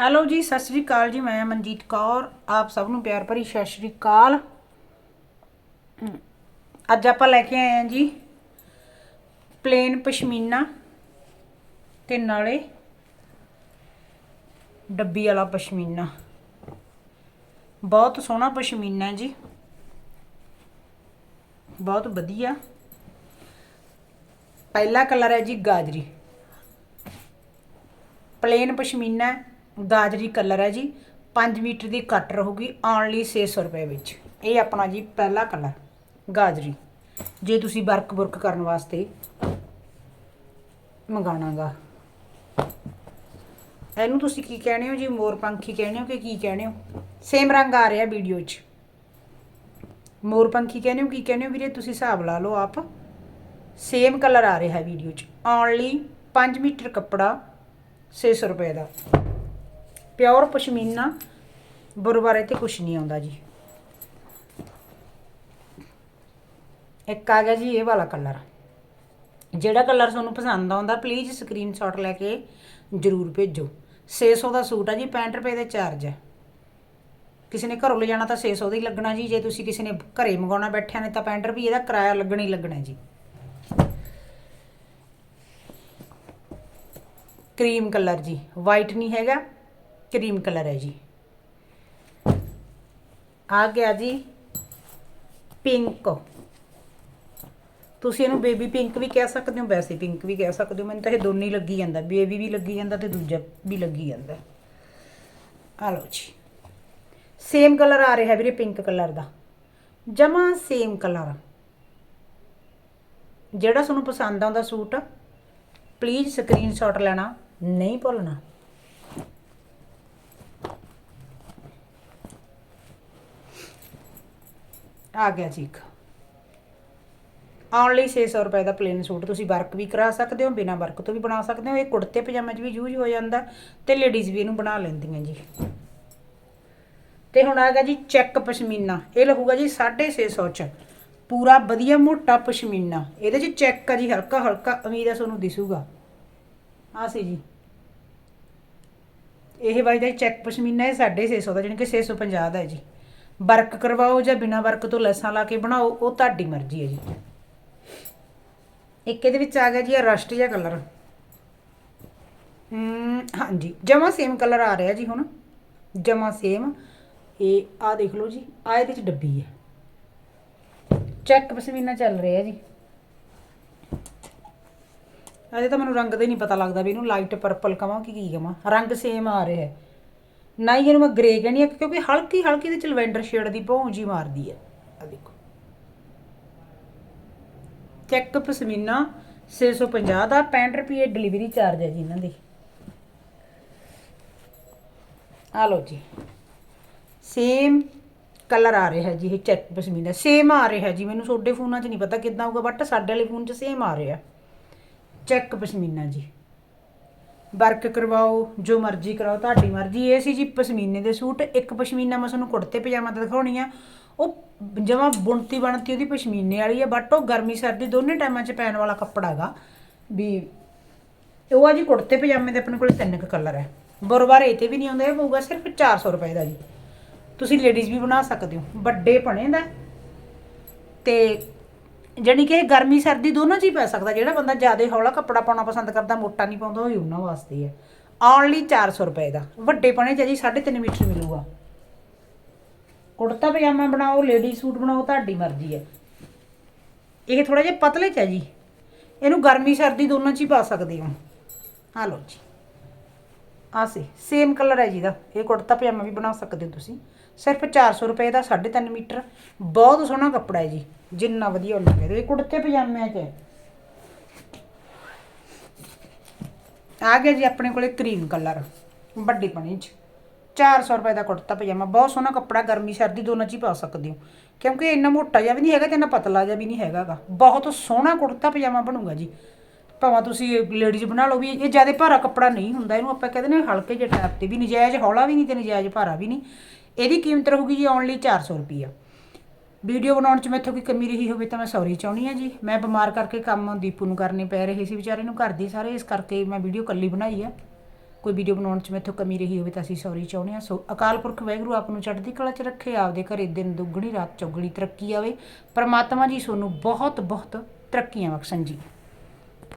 Hello ਜੀ, ਸਤਿ ਸ੍ਰੀ ਅਕਾਲ ਜੀ, ਮੈਂ ਮਨਜੀਤ ਕੌਰ, ਆਪ ਸਭ ਨੂੰ ਪਿਆਰ ਭਰੀ ਸਤਿ ਸ੍ਰੀ ਅਕਾਲ। ਅੱਜ ਆਪਾਂ ਲੈ ਕੇ ਆਏ ਹਾਂ ਜੀ ਪਲੇਨ ਪਸ਼ਮੀਨਾ ਤੇ ਨਾਲੇ ਡੱਬੀ ਵਾਲਾ ਪਸ਼ਮੀਨਾ। ਬਹੁਤ ਸੋਹਣਾ ਪਸ਼ਮੀਨਾ ਜੀ। ਬਹੁਤ ਵਧੀਆ। ਪਹਿਲਾ ਕਲਰ ਹੈ ਜੀ ਗਾਜਰੀ। ਪਲੇਨ ਪਸ਼ਮੀਨਾ ਗਾਜਰੀ ਕਲਰ ਹੈ ਜੀ 5 ਮੀਟਰ ਦੀ ਕੱਟ ਰਹੂਗੀ ਓਨਲੀ 600 ਰੁਪਏ ਵਿੱਚ। ਇਹ ਆਪਣਾ ਜੀ ਪਹਿਲਾ ਕਲਰ, ਗਾਜਰੀ। ਜੇ ਤੁਸੀਂ ਵਰਕ ਵਰਕ ਕਰਨ ਵਾਸਤੇ ਮੰਗਾਣਾਗਾ। ਇਹਨੂੰ ਤੁਸੀਂ ਕੀ ਕਹਿੰਦੇ ਹੋ ਜੀ, ਮੋਰ ਪੰਖੀ ਕਹਿੰਦੇ ਹੋ ਕਿ ਕੀ ਕਹਿੰਦੇ ਹੋ? ਸੇਮ ਰੰਗ ਆ ਰਿਹਾ ਵੀਡੀਓ 'ਚ। ਮੋਰ ਪੰਖੀ ਕਹਿੰਦੇ ਹੋ, ਕੀ ਕਹਿੰਦੇ ਹੋ ਵੀਰੇ? ਤੁਸੀਂ ਹਿਸਾਬ ਲਾ ਲਓ ਆਪ। ਸੇਮ ਕਲਰ ਆ ਰਿਹਾ ਵੀਡੀਓ 'ਚ। ਓਨਲੀ 5 ਮੀਟਰ ਕੱਪੜਾ 600 ਰੁਪਏ ਦਾ। ਪਿਓਰ ਪਸ਼ਮੀਨਾ ਬੁਰਬਾਰੇ ਤੇ ਕੁਛ ਨਹੀਂ ਆਉਂਦਾ ਜੀ। ਇੱਕ ਆ ਗਿਆ ਜੀ ਇਹ ਵਾਲਾ ਕਲਰ ਜਿਹੜਾ ਕਲਰ ਤੁਹਾਨੂੰ ਪਸੰਦ ਆਉਂਦਾ ਪਲੀਜ਼ ਸਕਰੀਨਸ਼ਾਟ ਲੈ ਕੇ ਜਰੂਰ ਭੇਜੋ। 600 ਦਾ ਸੂਟ ਆ ਜੀ 65 ਰੁਪਏ ਦੇ ਚਾਰਜ ਹੈ ਕਿਸੇ ਨੇ ਘਰੋਂ ਲਿਜਾਣਾ ਤਾਂ 600 ਦਾ ਹੀ ਲੱਗਣਾ ਜੀ, ਜੇ ਤੁਸੀਂ ਕਿਸੇ ਨੇ ਘਰੇ ਮੰਗਾਉਣਾ ਬੈਠਿਆ ਨੇ ਤਾਂ 65 ਰੁਪਏ ਦਾ ਕਿਰਾਇਆ ਲੱਗਣਾ ਹੀ ਲੱਗਣਾ ਜੀ। ਕਰੀਮ ਕਲਰ ਜੀ ਵਾਈਟ ਨਹੀਂ ਹੈਗਾ। ਕਰੀਮ ਕਲਰ ਹੈ ਜੀ। ਆ ਗਿਆ ਜੀ ਪਿੰਕ। ਤੁਸੀਂ ਇਹਨੂੰ ਬੇਬੀ ਪਿੰਕ ਵੀ ਕਹਿ ਸਕਦੇ ਹੋ, ਵੈਸੇ ਪਿੰਕ ਵੀ ਕਹਿ ਸਕਦੇ ਹੋ। ਮੈਨੂੰ ਤਾਂ ਇਹ ਦੋਨੇ ਹੀ ਲੱਗੀ ਜਾਂਦਾ। ਬੇਬੀ ਵੀ ਲੱਗੀ ਜਾਂਦਾ ਤੇ ਦੂਜਾ ਵੀ ਲੱਗੀ ਜਾਂਦਾ। ਆ ਲਓ ਜੀ। ਸੇਮ ਕਲਰ ਆ ਰਿਹਾ ਵੀਰੇ ਪਿੰਕ ਕਲਰ ਦਾ। ਜਮਾ ਸੇਮ ਕਲਰ। ਜਿਹੜਾ ਤੁਹਾਨੂੰ ਪਸੰਦ ਆਉਂਦਾ ਸੂਟ ਪਲੀਜ਼ ਸਕਰੀਨਸ਼ਾਟ ਲੈਣਾ, ਨਹੀਂ ਭੁੱਲਣਾ। ਆ ਗਿਆ ਜੀ ਇੱਕ। ਓਨਲੀ 600 ਰੁਪਏ ਦਾ ਪਲੇਨ ਸੂਟ ਤੁਸੀਂ ਵਰਕ ਵੀ ਕਰਾ ਸਕਦੇ ਹੋ, ਬਿਨਾ ਵਰਕ ਤੋਂ ਵੀ ਬਣਾ ਸਕਦੇ ਹੋ। ਇਹ ਕੁੜਤੇ ਪਜਾਮੇ 'ਚ ਵੀ ਯੂਜ਼ ਹੋ ਜਾਂਦਾ ਤੇ ਲੇਡੀਜ਼ ਵੀ ਇਹਨੂੰ ਬਣਾ ਲੈਂਦੀਆਂ ਜੀ। ਤੇ ਹੁਣ ਆ ਗਿਆ ਜੀ ਚੈੱਕ ਪਸ਼ਮੀਨਾ। ਇਹ ਲੱਗੂਗਾ ਜੀ 650 ਚ। ਪੂਰਾ ਵਧੀਆ ਮੋਟਾ ਪਸ਼ਮੀਨਾ। ਇਹਦੇ 'ਚ ਚੈੱਕ ਆ ਜੀ ਹਲਕਾ ਹਲਕਾ ਉਮੀਦ ਹੈ ਤੁਹਾਨੂੰ ਦਿਸੂਗਾ। ਆ ਸੀ ਜੀ। ਇਹ ਬਾਈ ਦਾ ਚੈੱਕ ਪਸ਼ਮੀਨਾ ਇਹ 650 ਦਾ, ਜਾਣੀ ਕਿ 650 ਦਾ ਹੈ ਜੀ। ਵਰਕ ਕਰਵਾਓ ਜਾਂ ਬਿਨਾ ਵਰਕ ਤੋਂ ਲੈਸਾਂ ਲਾ ਕੇ ਬਣਾਓ, ਉਹ ਤੁਹਾਡੀ ਮਰਜ਼ੀ ਹੈ ਜੀ। ਇੱਕ ਇਹਦੇ ਵਿੱਚ ਆ ਗਿਆ ਜੀ ਰਸਟ ਜਿਹਾ ਕਲਰ। ਹਮ, ਹਾਂਜੀ, ਜਮਾ ਸੇਮ ਕਲਰ ਆ ਰਿਹਾ ਜੀ ਹੁਣ। ਜਮਾ ਸੇਮ ਇਹ ਆ ਦੇਖ ਲਓ ਜੀ ਆ ਇਹਦੇ ਚ ਡੱਬੀ ਹੈ। ਚੈੱਕ ਪਸ਼ਮੀਨਾ ਚੱਲ ਰਿਹਾ ਜੀ। ਅਜੇ ਤਾਂ ਮੈਨੂੰ ਰੰਗ ਦਾ ਹੀ ਨਹੀਂ ਪਤਾ ਲੱਗਦਾ ਵੀ ਇਹਨੂੰ ਲਾਈਟ ਪਰਪਲ ਕਵਾਂ ਕਿ ਕੀ ਕਵਾਂ। ਰੰਗ ਸੇਮ ਆ ਰਿਹਾ ਹੈ। ਨਾ ਹੀ ਇਹਨੂੰ ਮੈਂ ਗ੍ਰੇ ਕਹਿੰਦੀ ਆ, ਕਿਉਂਕਿ ਹਲਕੀ ਹਲਕੀ ਦੇ ਚਲਵੈਂਡਰ ਸ਼ੇਡ ਦੀ ਭੌਂ ਜੀ ਮਾਰਦੀ ਹੈ ਆ ਦੇਖੋ। ਚੈੱਕ ਪਸ਼ਮੀਨਾ 650 ਦਾ 65 ਰੁਪਏ ਡਿਲੀਵਰੀ ਚਾਰਜ ਹੈ ਜੀ ਇਹਨਾਂ ਦੀ। ਆ ਲਓ ਜੀ। ਸੇਮ ਕਲਰ ਆ ਰਿਹਾ ਜੀ ਇਹ ਚੈੱਕ ਪਸ਼ਮੀਨਾ ਸੇਮ ਆ ਰਿਹਾ ਜੀ, ਮੈਨੂੰ ਤੁਹਾਡੇ ਫੋਨਾਂ 'ਚ ਨਹੀਂ ਪਤਾ ਕਿੱਦਾਂ ਹੋਊਗਾ ਬਟ ਸਾਡੇ ਵਾਲੇ ਫੋਨ 'ਚ ਸੇਮ ਆ ਰਿਹਾ। ਚੈੱਕ ਪਸ਼ਮੀਨਾ ਜੀ। ਵਰਕ ਕਰਵਾਓ, ਜੋ ਮਰਜ਼ੀ ਕਰਾਓ, ਤੁਹਾਡੀ ਮਰਜ਼ੀ। ਇਹ ਸੀ ਜੀ ਪਸ਼ਮੀਨੇ ਦੇ ਸੂਟ। ਇੱਕ ਪਸ਼ਮੀਨਾ ਮੈਂ ਤੁਹਾਨੂੰ ਕੁੜਤੇ ਪਜਾਮਾ ਤੇ ਦਿਖਾਉਣੀ ਆ। ਉਹ ਜਮਾ ਬੁਣਤੀ ਬਣਤੀ ਉਹਦੀ ਪਸ਼ਮੀਨੇ ਵਾਲੀ ਆ ਬਟ ਉਹ ਗਰਮੀ ਸਰਦੀ ਦੋਨੇ ਟਾਈਮਾਂ 'ਚ ਪੈਣ ਵਾਲਾ ਕੱਪੜਾ ਹੈਗਾ। ਵੀ ਉਹ ਆ ਜੀ ਕੁੜਤੇ ਪਜਾਮੇ ਦੇ ਆਪਣੇ ਕੋਲ ਤਿੰਨ ਕੁ ਕਲਰ ਹੈ ਬਰੋਬਰ ਇਹ ਤੇ ਵੀ ਨਹੀਂ ਆਉਂਦਾ, ਇਹ ਪਊਗਾ ਸਿਰਫ 400 ਰੁਪਏ ਦਾ ਜੀ। ਤੁਸੀਂ ਲੇਡੀਜ਼ ਵੀ ਬਣਾ ਸਕਦੇ ਹੋ। ਵੱਡੇ ਪਣੇ ਦਾ। ਤੇ ਜਾਣੀ ਕਿ ਇਹ ਗਰਮੀ ਸਰਦੀ ਦੋਨਾਂ 'ਚ ਹੀ ਪੈ ਸਕਦਾ, ਜਿਹੜਾ ਬੰਦਾ ਜ਼ਿਆਦਾ ਹੌਲਾ ਕੱਪੜਾ ਪਾਉਣਾ ਪਸੰਦ ਕਰਦਾ, ਮੋਟਾ ਨਹੀਂ ਪਾਉਂਦਾ, ਉਹ ਹੀ ਉਹਨਾਂ ਵਾਸਤੇ ਹੈ ਓਨਲੀ 400 ਰੁਪਏ ਦਾ। ਵੱਡੇ ਪਣੇ 'ਚ ਜੀ 3.5 ਮੀਟਰ ਮਿਲੂਗਾ। ਕੁੜਤਾ ਪਜਾਮਾ ਬਣਾਓ ਲੇਡੀ ਸੂਟ ਬਣਾਓ, ਤੁਹਾਡੀ ਮਰਜ਼ੀ ਹੈ। ਇਹ ਥੋੜਾ ਜਿਹਾ ਪਤਲੇ 'ਚ ਹੈ ਜੀ। ਇਹਨੂੰ ਗਰਮੀ ਸਰਦੀ ਦੋਨਾਂ 'ਚ ਹੀ ਪਾ ਸਕਦੇ ਹੋ। ਆ ਲਓ ਜੀ। ਆ ਸੀ ਸੇਮ ਕਲਰ ਹੈ ਜੀ ਦਾ। ਇਹ ਕੁੜਤਾ ਪਜਾਮਾ ਵੀ ਬਣਾ ਸਕਦੇ ਹੋ ਤੁਸੀਂ। ਸਿਰਫ 400 ਰੁਪਏ ਦਾ 3.5 ਮੀਟਰ। ਬਹੁਤ ਸੋਹਣਾ ਕੱਪੜਾ ਹੈ ਜੀ। ਜਿੰਨਾ ਵਧੀਆ ਉਹਨਾਂ ਕਹਿ ਦਿਓ ਇਹ ਕੁੜਤੇ ਪਜਾਮਿਆਂ 'ਚ। ਹੈ ਆ ਗਿਆ ਜੀ ਆਪਣੇ ਕੋਲੇ ਕਰੀਮ ਕਲਰ। ਵੱਡੀ ਪਣੀ 'ਚ। 400 ਰੁਪਏ ਦਾ ਕੁੜਤਾ ਪਜਾਮਾ। ਬਹੁਤ ਸੋਹਣਾ ਕੱਪੜਾ। ਗਰਮੀ ਸਰਦੀ ਦੋਨਾਂ 'ਚ ਹੀ ਪਾ ਸਕਦੇ ਹੋ। ਕਿਉਂਕਿ ਇੰਨਾ ਮੋਟਾ ਜਿਹਾ ਵੀ ਨਹੀਂ ਹੈਗਾ ਤੇ ਇੰਨਾ ਪਤਲਾ ਜਿਹਾ ਵੀ ਨਹੀਂ ਹੈਗਾਗਾ ਬਹੁਤ ਸੋਹਣਾ ਕੁੜਤਾ ਪਜਾਮਾ ਬਣੂਗਾ ਜੀ। ਭਾਵੇਂ ਤੁਸੀਂ ਲੇਡੀਜ਼ ਬਣਾ ਲਓ ਵੀ, ਇਹ ਜ਼ਿਆਦਾ ਭਾਰਾ ਕੱਪੜਾ ਨਹੀਂ ਹੁੰਦਾ। ਇਹਨੂੰ ਆਪਾਂ ਕਹਿੰਦੇ ਨੇ ਹਲਕੇ ਜਿਹੇ ਟਾਈਪ ਤੇ ਵੀ। ਨਜਾਇਜ਼ ਹੌਲਾ ਵੀ ਨਹੀਂ ਤੇ ਨਜਾਇਜ਼ ਭਾਰਾ ਵੀ ਨਹੀਂ। ਇਹਦੀ ਕੀਮਤ ਰਹੂਗੀ ਜੀ ਓਨਲੀ 400 ਰੁਪਈਆ। ਵੀਡੀਓ ਬਣਾਉਣ 'ਚ ਮੈਥੋਂ ਕੋਈ ਕਮੀ ਰਹੀ ਹੋਵੇ ਤਾਂ ਮੈਂ ਸੌਰੀ ਚਾਹੁੰਦੀ ਆ ਜੀ। ਮੈਂ ਬਿਮਾਰ ਕਰਕੇ ਕੰਮ ਦੀਪੂ ਨੂੰ ਕਰਨੇ ਪੈ ਰਹੇ ਸੀ ਵਿਚਾਰੇ ਨੂੰ, ਘਰ ਦੇ ਸਾਰੇ, ਇਸ ਕਰਕੇ ਮੈਂ ਵੀਡੀਓ ਕੱਲੀ ਬਣਾਈ ਆ। ਕੋਈ ਵੀਡੀਓ ਬਣਾਉਣ 'ਚ ਮੈਥੋਂ ਕਮੀ ਰਹੀ ਹੋਵੇ ਤਾਂ ਅਸੀਂ ਸੌਰੀ ਚਾਹੁੰਦੇ ਹਾਂ। ਸੋ ਅਕਾਲ ਪੁਰਖ ਵਾਹਿਗੁਰੂ, ਆਪ ਨੂੰ ਚੜ੍ਹਦੀ ਕਲਾ 'ਚ ਰੱਖੇ, ਆਪਦੇ ਘਰੇ ਦਿਨ ਦੁੱਗਣੀ, ਰਾਤ ਚੌਗਣੀ ਤਰੱਕੀ ਆਵੇ। ਪਰਮਾਤਮਾ ਜੀ ਤੁਹਾਨੂੰ ਬਹੁਤ ਬਹੁਤ ਤਰੱਕੀਆਂ ਬਖਸ਼ਣ ਜੀ।